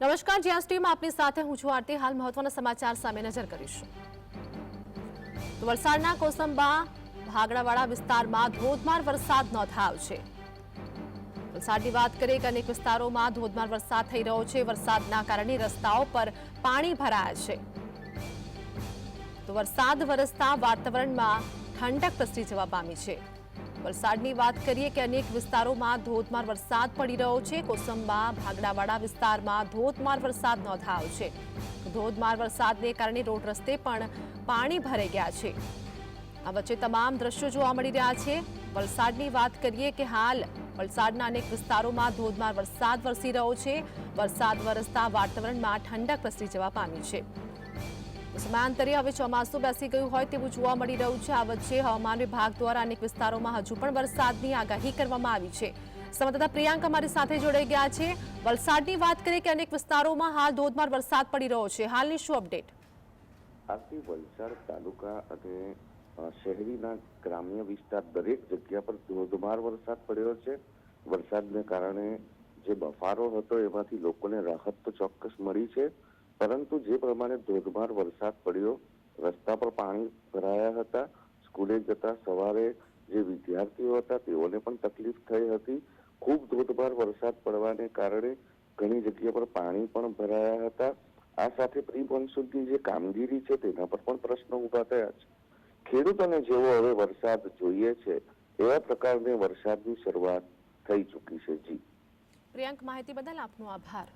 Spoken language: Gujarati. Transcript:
નમસ્કાર જ્યાં સ્ટ્રીમ આપની સાથે. હું છું આરતી. હાલ મહત્વના સમાચાર સામે નજર કરીશું. વલસાડના કોસંબા, ભાગડાવાડા વિસ્તારમાં ધોધમાર વરસાદ નોંધાયો છે. વલસાડની વાત કરીએ કે અનેક વિસ્તારોમાં ધોધમાર વરસાદ થઈ રહ્યો છે. વરસાદના કારણે રસ્તાઓ પર પાણી ભરાયા છે. તો વરસાદ વરસતા વાતાવરણમાં ઠંડક પ્રસરી જવા પામી છે. વરસાદની વાત કરીએ કે અનેક વિસ્તારોમાં ધોધમાર વરસાદ પડી રહ્યો છે. કોસંબા, ભાગડાવાડા વિસ્તારમાં ધોધમાર વરસાદ નોંધાયો છે. ધોધમાર વરસાદને કારણે રોડ રસ્તે પણ પાણી ભરાઈ ગયા છે. આ વચ્ચે તમામ દ્રશ્યો જોવા મળી રહ્યા છે. વલસાડની વાત કરીએ કે હાલ વલસાડના અનેક વિસ્તારોમાં ધોધમાર વરસાદ વરસી રહ્યો છે. વરસાદ વરસતા વાતાવરણમાં ઠંડક પ્રસરી જવા પામી છે. સમયાંતરે હવે ચોમાસું બેસી ગયું હોય તેવું જોવા મળી રહ્યું છે. આ વચ્ચે હવામાન વિભાગ દ્વારા અનેક વિસ્તારોમાં હજુ પણ વરસાદની આગાહી કરવામાં આવી છે. સંવાદદાતા પ્રિયાંક અમારી સાથે જોડાઈ ગયા છે. વલસાડની વાત કરીએ કે અનેક વિસ્તારોમાં હાલ ધોધમાર વરસાદ પડી રહ્યો છે. હાલની શું અપડેટ? આથી વલસાડ તાલુકા અને શહેરીના ગ્રામ્ય વિસ્તાર દરેક જગ્યા પર ધોધમાર વરસાદ પડ્યો છે. વરસાદને કારણે જે બફારો હતો એમાંથી લોકોને રાહત તો ચોક્કસ મળી છે. પરંતુ જે પ્રમાણે ધોધમાર વરસાદ પડ્યો, રસ્તા પર પાણી ભરાયા હતા, સ્કૂલે જતા સવારે જે વિદ્યાર્થીઓ હતા તેઓને પણ તકલીફ થઈ હતી. ખૂબ ધોધમાર વરસાદ પડવાને કારણે ઘણી જગ્યા પર પાણી પણ ભરાયા હતા. આ સાથે પ્રી મોન્સૂનની જે કામગીરી છે તેના પર પણ પ્રશ્નો ઊભા થયા છે. ખેડૂતોને જેવો હવે વરસાદ જોઈએ છે, એવા પ્રકારની વરસાદની શરૂઆત થઈ ચૂકી છે. જી. પ્રિયંક, માહિતી બદલ આપનો આભાર.